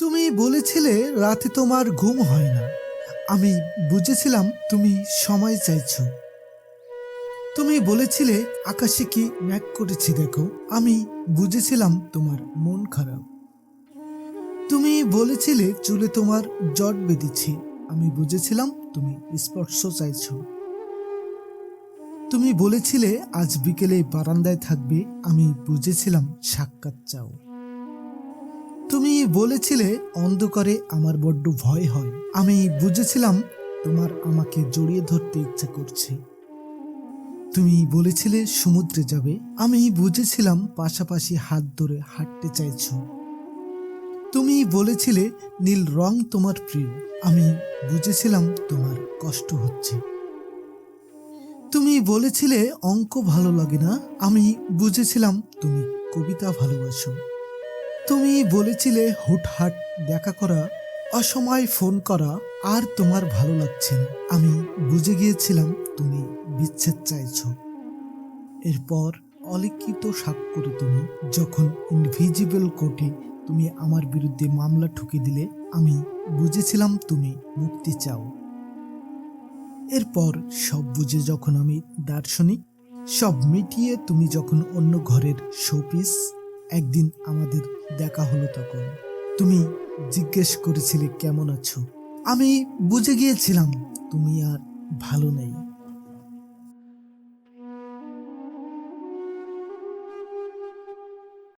তুমি বলেছিলে রাতে তোমার ঘুম হয় না। আমি বুঝেছিলাম তুমি সময় চাইছো। তুমি বলেছিলে আকাশে কি ম্যাক করেছি দেখো। আমি বুঝেছিলাম তোমার মন খারাপ। তুমি বলেছিলে চুলে তোমার জট বেঁধেছি। আমি বুঝেছিলাম তুমি স্পর্শ চাইছো। তুমি বলেছিলে আজ বিকেলে বারান্দায় থাকবে। আমি বুঝেছিলাম সাক্ষাৎ চাও। তুমি বলেছিলে অন্ধকারে আমার বড্ড ভয় হয়। আমি বুঝেছিলাম তোমার আমাকে জড়িয়ে ধরতে ইচ্ছা করছে। তুমি বলেছিলে সমুদ্রে যাবে। আমি বুঝেছিলাম পাশাপাশি হাত ধরে হাঁটতে চাইছো। তুমি বলেছিলে নীল রং তোমার প্রিয়। আমি বুঝেছিলাম তোমার কষ্ট হচ্ছে। তুমি বলেছিলে অঙ্ক ভালো লাগে না। আমি বুঝেছিলাম তুমি কবিতা ভালোবাসো। তুমি বলেছিলে হুটহাট দেখা করা, অসময় ফোন করা, আর তোমার ভালো লাগছে না। আমি বুঝে গিয়েছিলাম তুমি বিচ্ছেদ চাইছ। এরপর অলিখিত স্বাক্ষরে তুমি, যখন ইনভিজিবল কোর্টে তুমি আমার বিরুদ্ধে মামলা ঠুকে দিলে, আমি বুঝেছিলাম তুমি মুক্তি চাও। এরপর সব বুঝে যখন আমি দার্শনিক, সব মিটিয়ে তুমি যখন অন্য ঘরের শোপিস একদিন আমাদের দেখা হলো তখন। তুমি জিজ্ঞেস করেছিলে, কেমন আছো? আমি বুঝে গিয়েছিলাম, তুমি আর ভালো নেই।